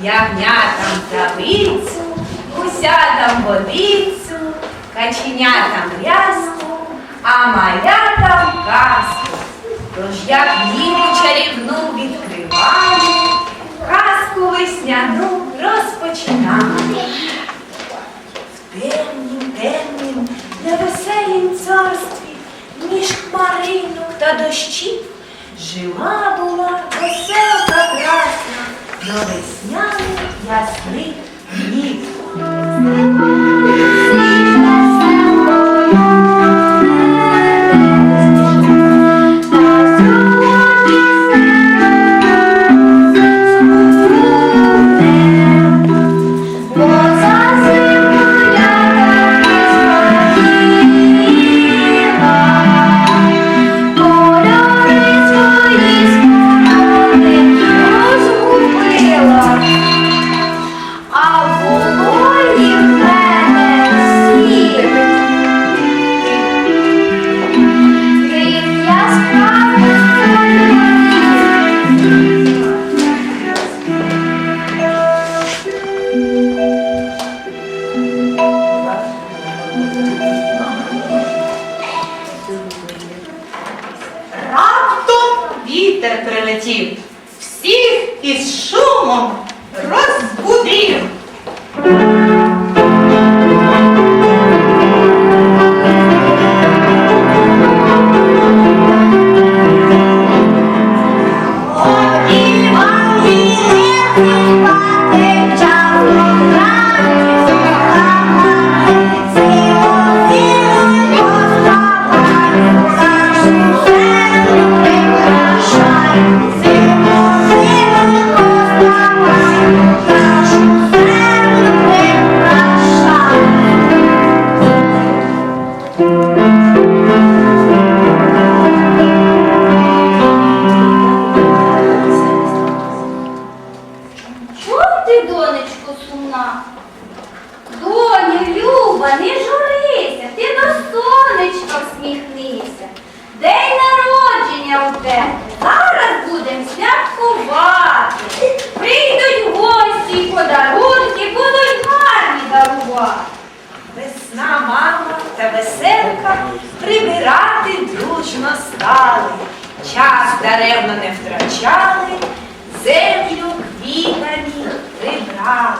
Ягнятам травицю, гусятам водицю, каченятам рязку, а малятам казку. Тож як діву чарівну відкриваю, казку весняну розпочинаю. В темнім, темнім, невеселім царстві, між хмаринок та дощів, жила була до весняних ясних днів. Прилетів, всіх із шумом Доню, Люба, не журися, ти до сонечка всміхнися. День народження у тебе. Зараз будемо святкувати. Прийдуть гості, й подарунки будуть гарні дарувати. Весна, мама та веселка прибирати дружно стали. Час даремно не втрачали, землю квітами прибрали.